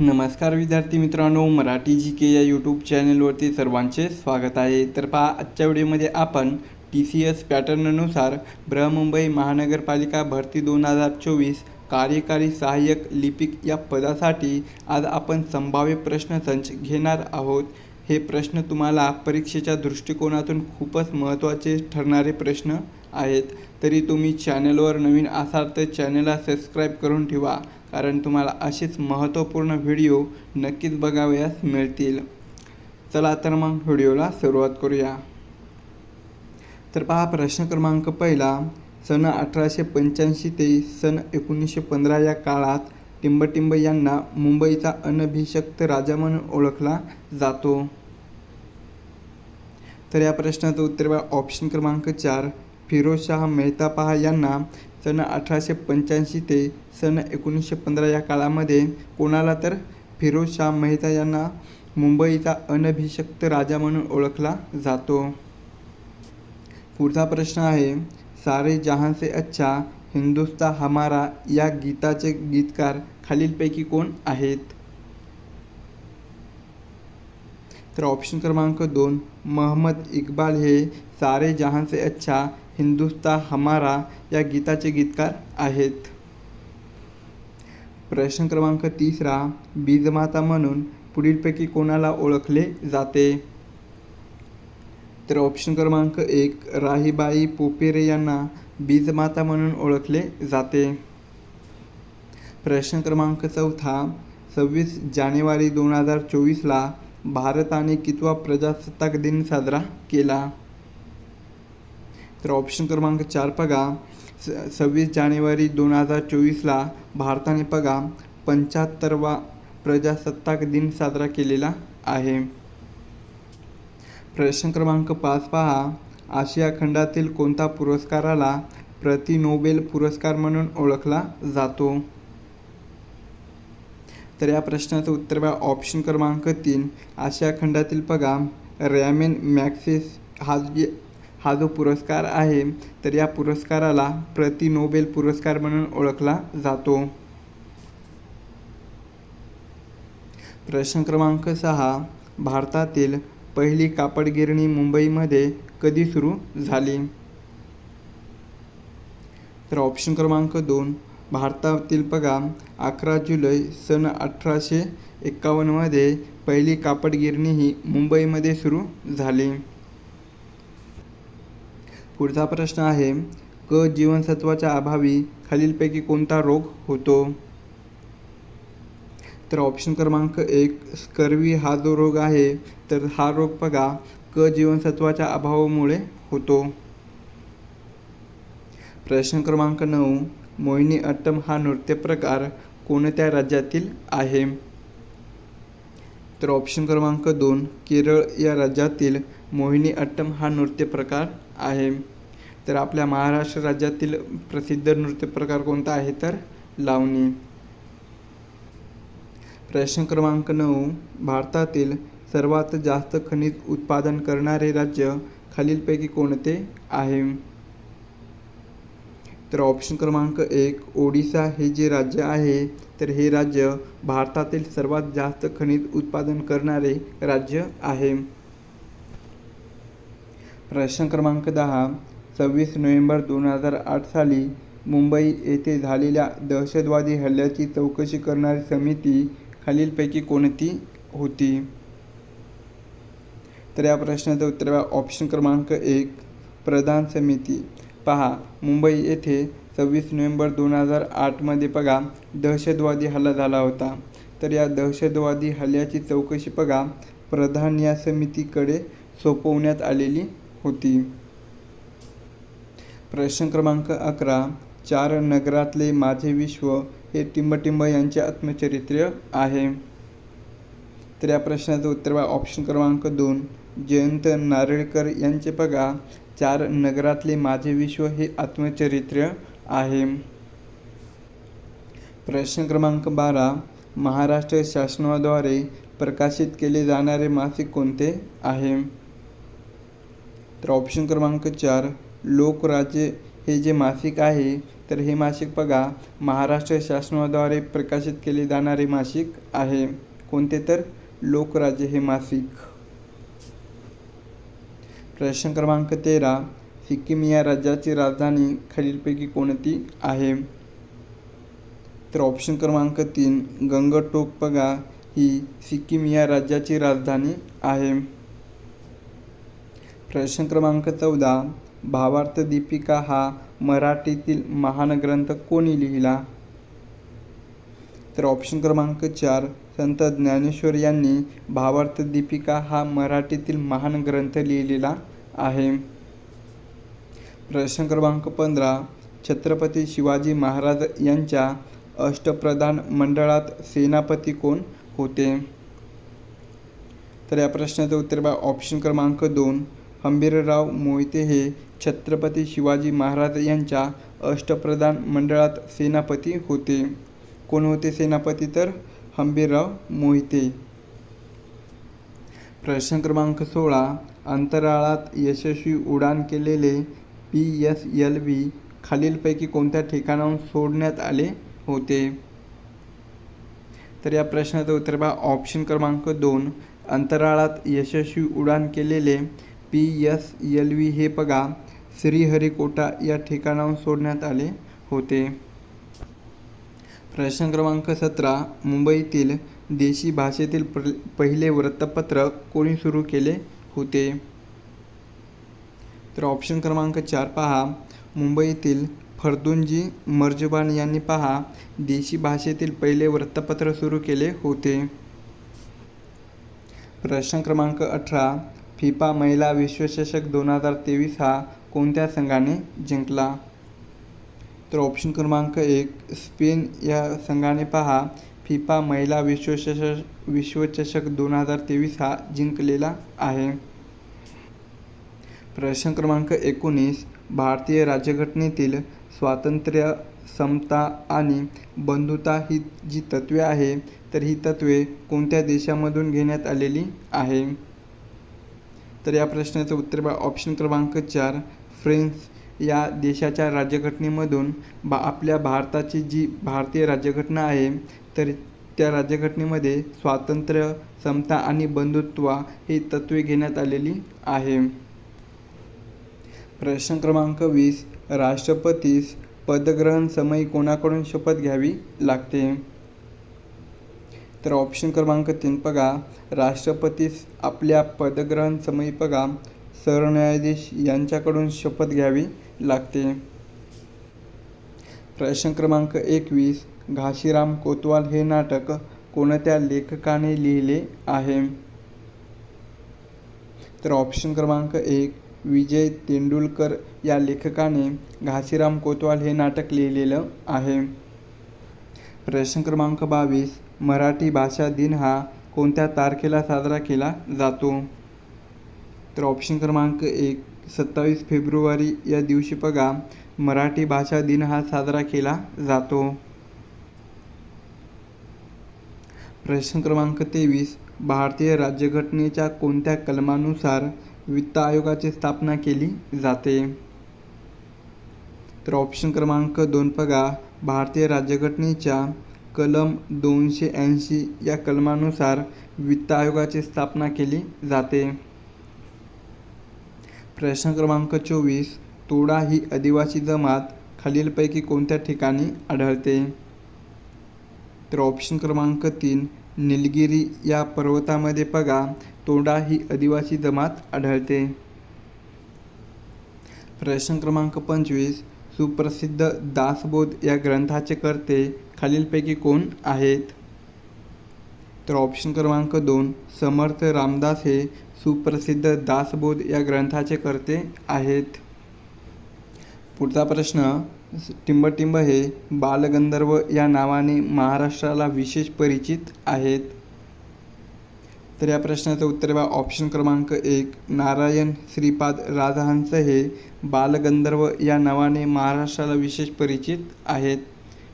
नमस्कार विद्यार्थी मित्रांनो मराठी जी के या यूट्यूब चॅनलवरती सर्वांचे स्वागत आहे. तर पहा आजच्या व्हिडिओमध्ये आपण टी सी एस पॅटर्ननुसार बृहमुंबई महानगरपालिका भरती दोन हजार चोवीस कार्यकारी सहाय्यक लिपिक या पदासाठी आज आपण संभाव्य प्रश्नसंच घेणार आहोत. हे प्रश्न तुम्हाला परीक्षेच्या दृष्टिकोनातून खूपच महत्त्वाचे ठरणारे प्रश्न आहेत. तरी तुम्ही चॅनलवर नवीन असाल तर चॅनलला सबस्क्राईब करून ठेवा. कारण तुम्हाला असेच महत्त्वपूर्ण व्हिडिओ नक्कीच बघावयास मिळतील. चला तर मग व्हिडिओला सुरुवात करूया. तर पहा प्रश्न क्रमांक पहिला. सन अठराशे पंच्याऐंशी ते सन एकोणीसशे पंधरा या काळात टिंबटिंब यांना मुंबईचा अनभिषक्त राजा म्हणून ओळखला जातो. तर या प्रश्नाचं उत्तर ऑप्शन क्रमांक चार. फिरोजशाह मेहता पहा यांना सन अठराशे पंच्याऐंशी ते सन एकोणीसशे पंधरा या काळामध्ये कोणाला तर फिरोजशाह मेहता यांना मुंबईचा अनभिषक्त राजा म्हणून ओळखला जातो. पुढचा प्रश्न आहे सारे जहां से अच्छा हिंदुस्ता हमारा या गीताचे गीतकार खालीलपैकी कोण आहेत? तर ऑप्शन क्रमांक दोन महम्मद इक्बाल हे सारे जहां से अच्छा हिंदुस्ता हमारा या गीताचे गीतकार आहेत. प्रश्न क्रमांक तिसरा बीजमाता म्हणून पुढीलपैकी कोणाला ओळखले जाते? तर ऑप्शन क्रमांक एक राहीबाई पोपेरे यांना बीजमाता म्हणून ओळखले जाते. प्रश्न क्रमांक चौथा सव्वीस जानेवारी दोन हजार चोवीसला भारताने कितवा प्रजासत्ताक दिन साजरा केला? तर ऑप्शन क्रमांक चार बघा. स सव्वीस जानेवारी दोन हजार चोवीसला भारताने बघा पंच्याहत्तरवा प्रजासत्ताक दिन साजरा केलेला आहे. प्रश्न क्रमांक पाच पहा. आशिया खंडातील कोणता पुरस्काराला प्रति नोबेल पुरस्कार म्हणून ओळखला जातो? तर या प्रश्नाचं उत्तर बघा ऑप्शन क्रमांक तीन. आशिया खंडातील बघा रॅमेन मॅक्सिस हा हा जो पुरस्कार आहे तर या पुरस्काराला प्रति नोबेल पुरस्कार म्हणून ओळखला जातो. प्रश्न क्रमांक सहा. भारतातील पहिली कापड गिरणी मुंबईमध्ये कधी सुरू झाली? तर ऑप्शन क्रमांक दोन. भारतातील बघा अकरा जुलै सन अठराशे एक्कावन्नमध्ये पहिली कापड गिरणी ही मुंबईमध्ये सुरू झाली. पुढचा प्रश्न आहे क जीवनसत्वाच्या अभावी खालीलपैकी कोणता रोग होतो? तर ऑप्शन क्रमांक एक स्कर्वी हा जो रोग आहे तर हा रोग बघा क जीवनसत्वाच्या अभावामुळे होतो. प्रश्न क्रमांक नऊ मोहिनी अट्टम हा नृत्य प्रकार कोणत्या राज्यातील आहे? तर ऑप्शन क्रमांक दोन केरळ या राज्यातील मोहिनी अट्टम हा नृत्य प्रकार आहे. तर आपल्या महाराष्ट्र राज्यातील प्रसिद्ध नृत्य प्रकार कोणता आहे? तर लावणी. प्रश्न क्रमांक नऊ. भारतातील सर्वात जास्त खनिज उत्पादन करणारे राज्य खालीलपैकी कोणते आहे? तर ऑप्शन क्रमांक एक ओडिसा हे जे राज्य आहे तर हे राज्य भारतातील सर्वात जास्त खनिज उत्पादन करणारे राज्य आहे. प्रश्न क्रमांक दहा सव्वीस नोव्हेंबर दोन हजार आठ साली मुंबई येथे झालेल्या दहशतवादी हल्ल्याची चौकशी करणारी समिती खालीलपैकी कोणती होती? तर या प्रश्नाचं उत्तर ऑप्शन क्रमांक एक प्रधान समिती. पहा मुंबई येथे सव्वीस नोव्हेंबर दोन हजार आठमध्ये बघा दहशतवादी हल्ला झाला होता. तर या दहशतवादी हल्ल्याची चौकशी बघा प्रधान या समितीकडे सोपवण्यात आलेली होती. प्रश्न क्रमांक अकरा चार नगरातले माझे विश्व हे टिंबटिंब यांचे आत्मचरित्र आहे. तर या प्रश्नाचं उत्तर ऑप्शन क्रमांक दोन जयंत नारळकर यांचे बघा चार नगरातले माझे विश्व हे आत्मचरित्र आहे. प्रश्न क्रमांक बारा महाराष्ट्र शासनाद्वारे प्रकाशित केले जाणारे मासिक कोणते आहे? तर ऑप्शन क्रमांक चार लोकराज्य हे जे मासिक आहे तर हे मासिक बघा. महाराष्ट्र शासनाद्वारे प्रकाशित केले जाणारे मासिक आहे. कोणते तर? लोकराज्य हे मासिक. प्रश्न क्रमांक तेरा सिक्कीम या राज्याची राजधानी खालीलपैकी कोणती आहे? तर ऑप्शन क्रमांक तीन गंगटोक बघा. ही सिक्कीम या राज्याची राजधानी आहे. प्रश्न क्रमांक चौदा भावार्थ दीपिका हा मराठीतील महान ग्रंथ कोणी लिहिला? तर ऑप्शन क्रमांक चार संत ज्ञानेश्वर यांनी भावार्थ दीपिका हा मराठीतील महान ग्रंथ लिहिलेला आहे. प्रश्न क्रमांक पंधरा छत्रपती शिवाजी महाराज यांच्या अष्टप्रधान मंडळात सेनापती कोण होते? तर या प्रश्नाचं उत्तर बा ऑप्शन क्रमांक दोन हंबीरराव मोहिते हे छत्रपती शिवाजी महाराज यांच्या अष्टप्रधान मंडळात सेनापती होते. कोण होते सेनापती तर? हंबीरराव मोहिते. प्रश्न क्रमांक सोळा. अंतराळात यशस्वी उडान केलेले पी एस एल व्ही खालीलपैकी कोणत्या ठिकाणाहून सोडण्यात आले होते? तर या प्रश्नाचं उत्तर बा ऑप्शन क्रमांक दोन. अंतराळात यशस्वी उडान केलेले पी यस यल व्ही हे बघा. श्रीहरिकोटा या ठिकाणाहून सोडण्यात आले होते. प्रश्न क्रमांक सतरा. मुंबईतील देशी भाषेतील प्र पहिले वृत्तपत्र कोणी सुरू केले होते? तर ऑप्शन क्रमांक चार पहा. मुंबईतील फर्दुंजी मर्जुबान यांनी पहा. देशी भाषेतील पहिले वृत्तपत्र सुरू केले होते. प्रश्न क्रमांक अठरा. फिफा महिला विश्वचषक दोन हजार तेवीस हा कोणत्या संघाने जिंकला? तर ऑप्शन क्रमांक एक स्पेन या संघाने पहा. फिफा महिला विश्वचषक विश्वचषक दोन हजार तेवीस हा जिंकलेला आहे. प्रश्न क्रमांक एकोणीस भारतीय राज्यघटनेतील स्वातंत्र्य समता आणि बंधुता ही जी तत्त्वे आहे तर ही तत्त्वे कोणत्या देशामधून घेण्यात आलेली आहे? तर या प्रश्नाचं उत्तर बा ऑप्शन क्रमांक चार फ्रेंच या देशाच्या राज्यघटनेमधून बा आपल्या भारताची जी भारतीय राज्यघटना आहे तर त्या राज्यघटनेमध्ये स्वातंत्र्य समता आणि बंधुत्व ही तत्त्वे घेण्यात आलेली आहे. प्रश्न क्रमांक वीस राष्ट्रपतीस पदग्रहण समयी कोणाकडून शपथ घ्यावी लागते? तर ऑप्शन क्रमांक तीन बघा. राष्ट्रपतीस आपल्या पदग्रहण समयी सरन्यायाधीश यांच्याकडून शपथ घ्यावी लागते. प्रश्न क्रमांक एकवीस. घाशीराम कोतवाल हे नाटक कोणत्या लेखकाने लिहिले आहे? तर ऑप्शन क्रमांक एक. विजय तेंडुलकर या लेखकाने घाशीराम कोतवाल हे नाटक लिहिलेलं आहे. प्रश्न क्रमांक बावीस. मराठी भाषा दिन हा कोणत्या तारखेला साजरा केला जातो? तर ऑप्शन क्रमांक एक सत्तावीस फेब्रुवारी या दिवशी बघा मराठी भाषा दिन हा साजरा केला जातो. प्रश्न क्रमांक तेवीस भारतीय राज्यघटनेच्या कोणत्या कलमानुसार वित्त आयोगाची स्थापना केली जाते? तर ऑप्शन क्रमांक दोन बघा भारतीय राज्यघटनेच्या कलम दोनशे ऐंशी या कलमानुसार वित्त आयोगाची स्थापना केली जाते. प्रश्न क्रमांक चोवीस तोडा ही आदिवासी जमात खालीलपैकी कोणत्या ठिकाणी आढळते? तर ऑप्शन क्रमांक तीन निलगिरी या पर्वतामध्ये बघा तोडा ही आदिवासी जमात आढळते. प्रश्न क्रमांक पंचवीस सुप्रसिद्ध दासबोध या ग्रंथाचे कर्ते खालीलपैकी कोण आहेत? तर ऑप्शन क्रमांक दोन समर्थ रामदास हे सुप्रसिद्ध दासबोध या ग्रंथाचे कर्ते आहेत. पुढचा प्रश्न टिंबटिंब हे बालगंधर्व या नावाने महाराष्ट्राला विशेष परिचित आहेत. तर या प्रश्नाचं उत्तर बा ऑप्शन क्रमांक एक नारायण श्रीपाद राजहंस हे बालगंधर्व या नावाने महाराष्ट्राला विशेष परिचित आहेत.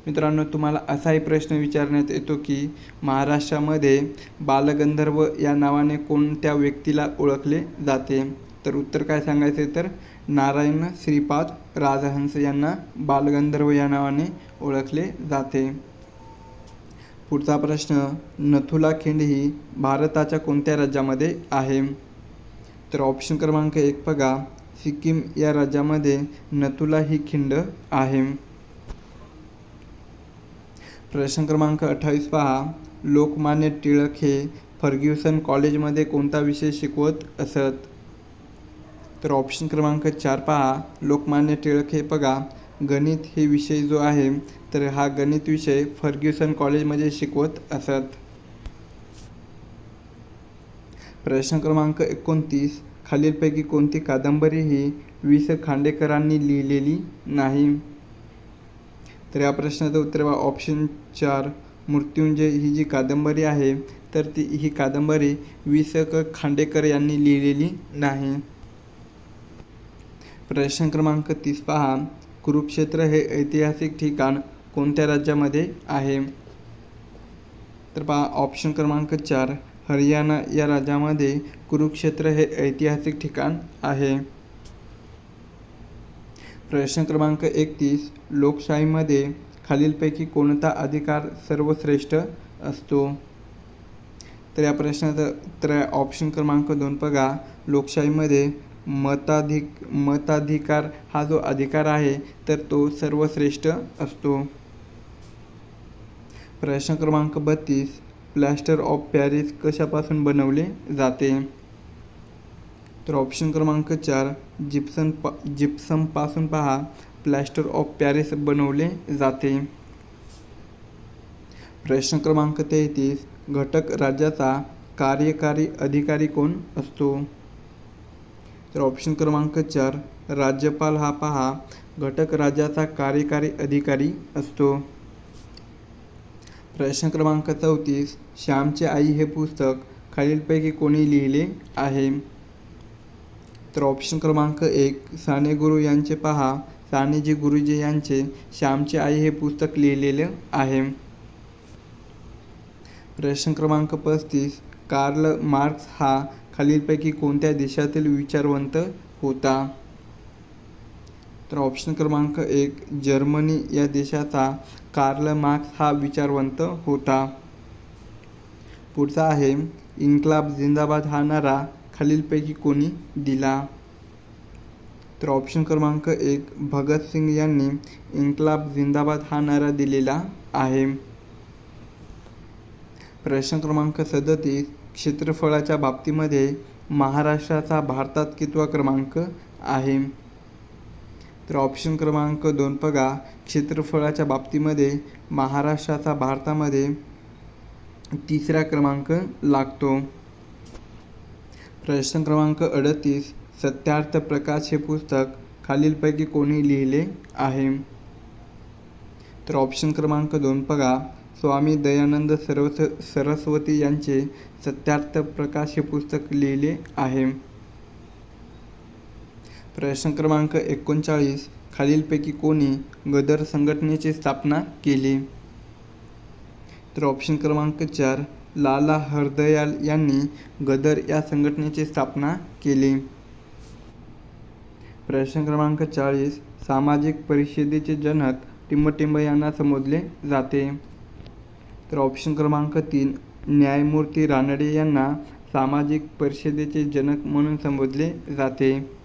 मित्रांनो तुम्हाला असाही प्रश्न विचारण्यात येतो की महाराष्ट्रामध्ये बालगंधर्व या नावाने कोणत्या व्यक्तीला ओळखले जाते? तर उत्तर काय सांगायचे तर नारायण श्रीपाद राजहंस यांना बालगंधर्व या नावाने ओळखले जाते. पुढचा प्रश्न नथुला खिंड ही भारताच्या कोणत्या राज्यामध्ये आहे? तर ऑप्शन क्रमांक एक बघा. सिक्कीम या राज्यामध्ये नथुला ही खिंड आहे. प्रश्न क्रमांक अठ्ठावीस पहा. लोकमान्य टिळक हे फर्ग्युसन कॉलेजमध्ये कोणता विषय शिकवत असत? तर ऑप्शन क्रमांक चार पहा. लोकमान्य टिळक हे बघा. गणित हे विषय जो आहे तर हा गणित विषय फर्ग्युसन कॉलेजमध्ये शिकवत असत. प्रश्न क्रमांक एकोणतीस खालीलपैकी कोणती कादंबरी ही वि स खांडेकरांनी लिहिलेली नाही? तर या प्रश्नाचं उत्तर बा ऑप्शन चार मृत्युंजय ही जी कादंबरी आहे तर ती ही कादंबरी वि स क खांडेकर यांनी लिहिलेली नाही. प्रश्न क्रमांक तीस पहा कुरुक्षेत्र हे ऐतिहासिक ठिकाण कोणत्या राज्यामध्ये आहे? तर पहा ऑप्शन क्रमांक चार हरियाणा या राज्यामध्ये कुरुक्षेत्र हे ऐतिहासिक ठिकाण आहे. प्रश्न क्रमांक एकतीस लोकशाहीमध्ये खालीलपैकी कोणता अधिकार सर्वश्रेष्ठ असतो? तर या प्रश्नाचं उत्तर आहे. ऑप्शन क्रमांक दोन बघा लोकशाहीमध्ये मताधिक मताधिकार हा जो अधिकार आहे तर तो सर्वश्रेष्ठ असतो. प्रश्न क्रमांक बत्तीस प्लॅस्टर ऑफ पॅरिस कशापासून बनवले जाते? तर ऑप्शन क्रमांक चार जिप्सन पा जिप्समपासून पहा प्लॅस्टर ऑफ पॅरिस बनवले जाते. प्रश्न क्रमांक तेहतीस घटक राज्याचा कार्यकारी अधिकारी कोण असतो? तर ऑप्शन क्रमांक चार राज्यपाल हा पहा घटक राज्याचा कार्यकारी अधिकारी असतो. प्रश्न क्रमांक चौतीस श्यामची आई हे पुस्तक खालीलपैकी कोणी लिहिले आहे? तर ऑप्शन क्रमांक एक साने गुरु यांचे पहा सानेजी गुरुजी यांचे श्यामची आई हे पुस्तक लिहिलेले आहे. प्रश्न क्रमांक पस्तीस कार्ल मार्क्स हा खालीलपैकी कोणत्या देशातील विचारवंत होता? तर ऑप्शन क्रमांक एक जर्मनी या देशाचा कार्ल मार्क्स हा विचारवंत होता. पुढचा आहे इन्क्लाब जिंदाबाद हा नारा खालीलपैकी कोणी दिला? तर ऑप्शन क्रमांक एक भगतसिंग यांनी इन्क्लाब जिंदाबाद हा नारा दिलेला आहे. प्रश्न क्रमांक सदतीस क्षेत्रफळाच्या बाबतीमध्ये महाराष्ट्राचा भारतात कितवा क्रमांक आहे? तर ऑप्शन क्रमांक दोन बघा. क्षेत्रफळाच्या बाबतीमध्ये महाराष्ट्राचा भारतामध्ये तिसरा क्रमांक लागतो. प्रश्न क्रमांक अडतीस. सत्यार्थ प्रकाश हे पुस्तक खालीलपैकी कोणी लिहिले आहे? तर ऑप्शन क्रमांक दोन बघा. स्वामी दयानंद सरस सरस्वती यांचे सत्यार्थ प्रकाश हे पुस्तक लिहिले आहे. प्रश्न क्रमांक एकोणचाळीस. खालीलपैकी कोणी गदर संघटनेची स्थापना केली? तर ऑप्शन क्रमांक चार लाला हरदयाल यांनी गदर या संघटनेची स्थापना केली. प्रश्न क्रमांक चाळीस सामाजिक परिषदेचे जनक टिंबटिंब यांना संबोधले जाते. तर ऑप्शन क्रमांक तीन न्यायमूर्ती रानडे यांना सामाजिक परिषदेचे जनक म्हणून संबोधले जाते.